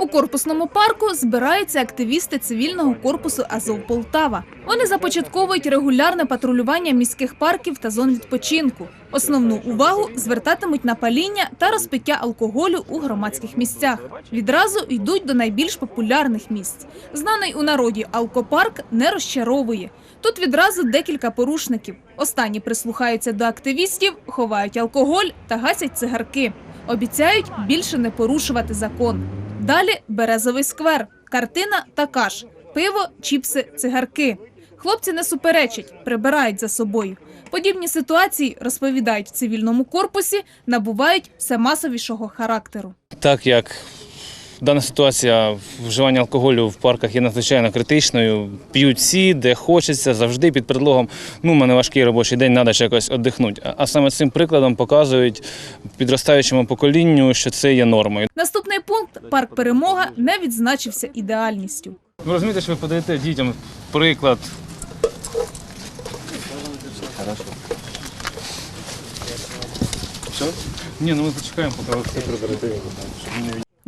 У корпусному парку збираються активісти цивільного корпусу Азов Полтава. Вони започатковують регулярне патрулювання міських парків та зон відпочинку. Основну увагу звертатимуть на паління та розпиття алкоголю у громадських місцях. Відразу йдуть до найбільш популярних місць. Знаний у народі алкопарк не розчаровує. Тут відразу декілька порушників. Останні прислухаються до активістів, ховають алкоголь та гасять цигарки. Обіцяють більше не порушувати закон. Далі березовий сквер, картина така ж: пиво, чіпси, цигарки. Хлопці не суперечать, прибирають за собою. Подібні ситуації розповідають в цивільному корпусі, набувають все масовішого характеру. Так як дана ситуація вживання алкоголю в парках є надзвичайно критичною, п'ють всі, де хочеться, завжди під предлогом, ну, у мене важкий робочий день, треба ж якось віддихнути. А- саме цим прикладом показують підростаючому поколінню, що це є нормою. Наступний пункт парк Перемога не відзначився ідеальністю. Ви розумієте, що ви подаєте дітям приклад. Все? Ні, ну ми почекаємо, поки ви все приберете.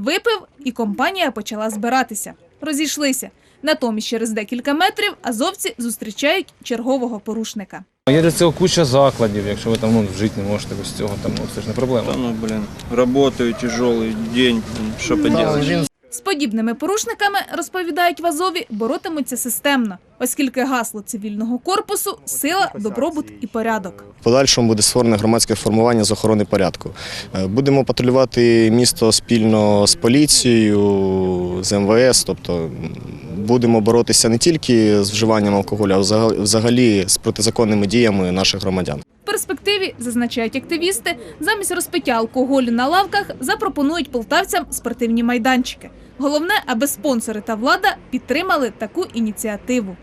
Випив, і компанія почала збиратися. Розійшлися. Натомість через декілька метрів азовці зустрічають чергового порушника. Є для цього куча закладів, якщо ви там ну, жити не можете без цього, там, ну, це ж не проблема. Та ну, блін, роботою, тяжелий день, що что поделать. З подібними порушниками, розповідають в Азові, боротимуться системно, оскільки гасло цивільного корпусу сила, добробут і порядок. В подальшому буде створене громадське формування з охорони порядку. Е, Будемо патрулювати місто спільно з поліцією, з МВС, тобто будемо боротися не тільки з вживанням алкоголю, а взагалі з протизаконними діями наших громадян. Перспективі, зазначають активісти, замість розпиття алкоголю на лавках запропонують полтавцям спортивні майданчики. Головне, аби спонсори та влада підтримали таку ініціативу.